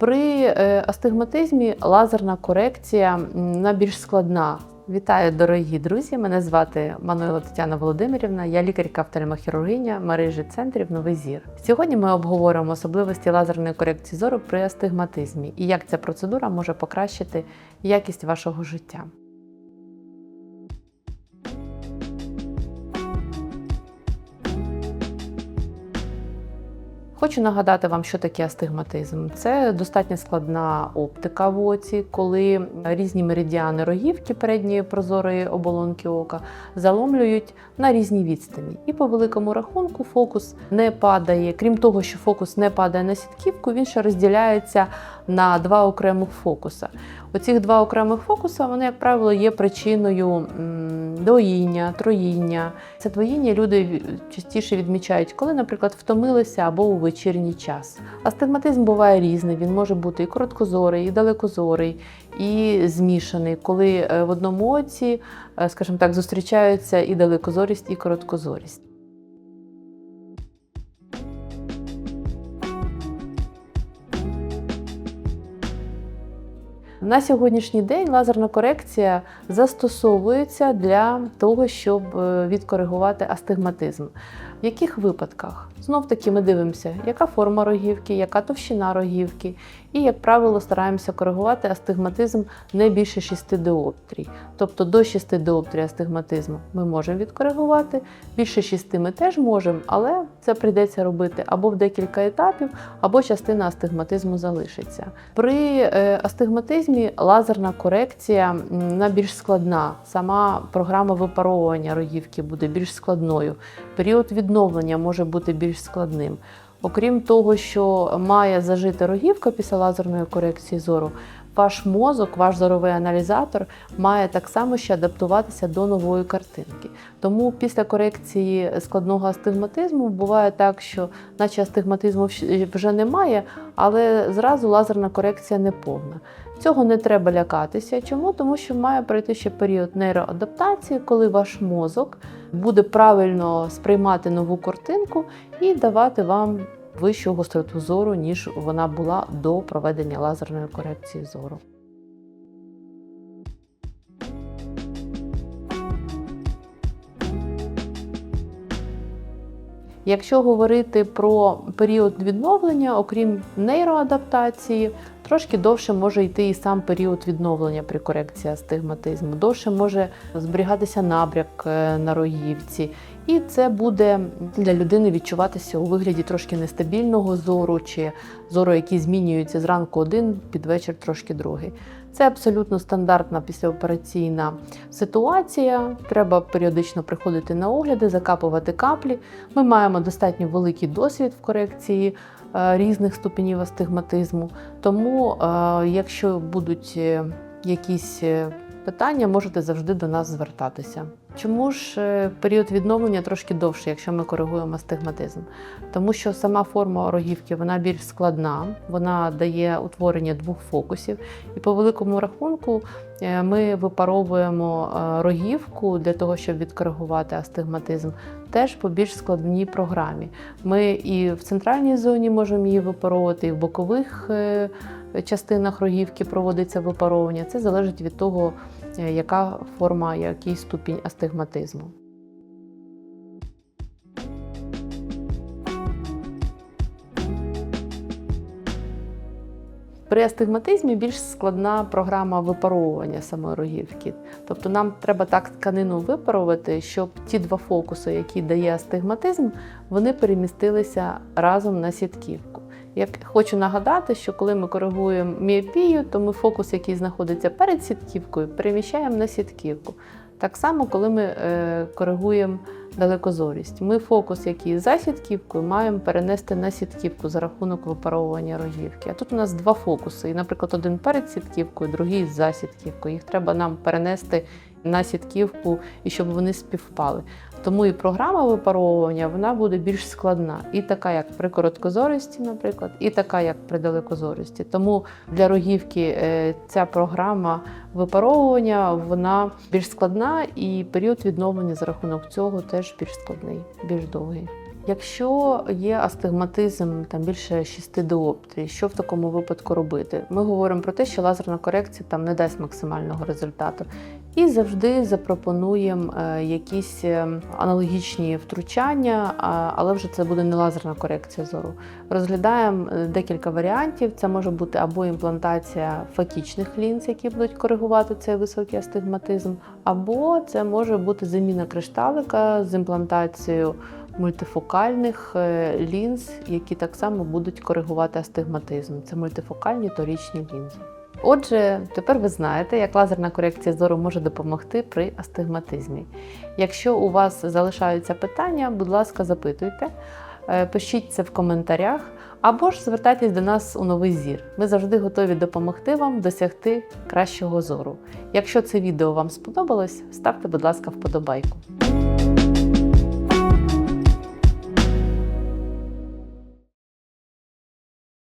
При е, астигматизмі лазерна корекція найбільш складна. Вітаю, дорогі друзі! Мене звати Мануїла Тетяна Володимирівна, я лікарка офтальмохірургиня мережі центрів Новий Зір. Сьогодні ми обговоримо особливості лазерної корекції зору при астигматизмі і як ця процедура може покращити якість вашого життя. Хочу нагадати вам, що таке астигматизм. Це достатньо складна оптика в оці, коли різні меридіани рогівки передньої прозорої оболонки ока заломлюють на різні відстані. І по великому рахунку фокус не падає. Крім того, що фокус не падає на сітківку, він ще розділяється на два окремих фокуса. Оці два окремих фокуса, вони, як правило, є причиною доїння, троїння. Це двоїння люди частіше відмічають, коли, наприклад, втомилися або у вечірній час. Астигматизм буває різний, він може бути і короткозорий, і далекозорий, і змішаний, коли е, в одному оці, е, скажімо так, зустрічаються і далекозорість, і короткозорість. На сьогоднішній день лазерна корекція застосовується для того, щоб е, відкоригувати астигматизм. В яких випадках? Знов таки ми дивимося, яка форма рогівки, яка товщина рогівки, і, як правило, стараємося коригувати астигматизм не більше 6 диоптрій. Тобто до 6 диоптрій астигматизму ми можемо відкоригувати, більше 6 ми теж можемо, але це прийдеться робити або в декілька етапів, або частина астигматизму залишиться. При е, астигматизмі лазерна корекція вона більш складна. Сама програма випаровування рогівки буде більш складною. Період відновлення може бути більш складним. Окрім того, що має зажити рогівка після лазерної корекції зору, ваш мозок, ваш зоровий аналізатор має так само ще адаптуватися до нової картинки. Тому після корекції складного астигматизму буває так, що наче астигматизму вже немає, але зразу лазерна корекція не повна. Цього не треба лякатися. Чому? Тому що має пройти ще період нейроадаптації, коли ваш мозок буде правильно сприймати нову картинку і давати вам вищу гостроту зору, ніж вона була до проведення лазерної корекції зору. Якщо говорити про період відновлення, окрім нейроадаптації, трошки довше може йти і сам період відновлення при корекції астигматизму. Довше може зберігатися набряк е, на роївці. і це буде для людини відчуватися у вигляді трошки нестабільного зору чи зору, який змінюється зранку один, під вечір трошки другий. Це абсолютно стандартна післяопераційна ситуація. Треба періодично приходити на огляди, закапувати каплі. Ми маємо достатньо великий досвід в корекції е, різних ступенів астигматизму. Тому, е, якщо будуть е, якісь питання, можете завжди до нас звертатися. Чому ж е, період відновлення трошки довше, якщо ми коригуємо астигматизм? Тому що сама форма рогівки вона більш складна, вона дає утворення двох фокусів, і по великому рахунку е, ми випаровуємо е, рогівку для того, щоб відкоригувати астигматизм, теж по більш складній програмі. Ми і в центральній зоні можемо її випаровувати, і в бокових частинах рогівки проводиться випаровування. Це залежить від того, яка форма, який ступінь астигматизму. При астигматизмі більш складна програма випаровування самої рогівки. Тобто нам треба так тканину випарувати, щоб ті два фокуси, які дає астигматизм, вони перемістилися разом на сітківку. Як хочу нагадати, що коли ми коригуємо міопію, то ми фокус, який знаходиться перед сітківкою, переміщаємо на сітківку. Так само, коли ми е, коригуємо далекозорість. Ми фокус, який за сітківкою, маємо перенести на сітківку за рахунок випаровування рогівки. А тут у нас два фокуси. І, наприклад, один перед сітківкою, другий за сітківкою. Їх треба нам перенести на сітківку і щоб вони співпали. Тому і програма випаровування вона буде більш складна, і така, як при короткозорості, наприклад, і така, як при далекозорості. Тому для рогівки е, ця програма випаровування вона більш складна, і період відновлення за рахунок цього теж більш складний, більш довгий. Якщо є астигматизм там більше 6 діоптрій, що в такому випадку робити? Ми говоримо про те, що лазерна корекція там не дасть максимального результату. І завжди запропонуємо е, якісь е, аналогічні втручання, але вже це буде не лазерна корекція зору. Розглядаємо е, декілька варіантів. Це може бути або імплантація фатічних лінз, які будуть коригувати цей високий астигматизм, або це може бути заміна кришталика з імплантацією мультифокальних е, лінз, які так само будуть коригувати астигматизм. Це мультифокальні торічні лінзи. Отже, тепер ви знаєте, як лазерна корекція зору може допомогти при астигматизмі. Якщо у вас залишаються питання, будь ласка, запитуйте, Е, пишіть це в коментарях або ж звертайтесь до нас у новий зір. Ми завжди готові допомогти вам досягти кращого зору. Якщо це відео вам сподобалось, ставте, будь ласка, вподобайку.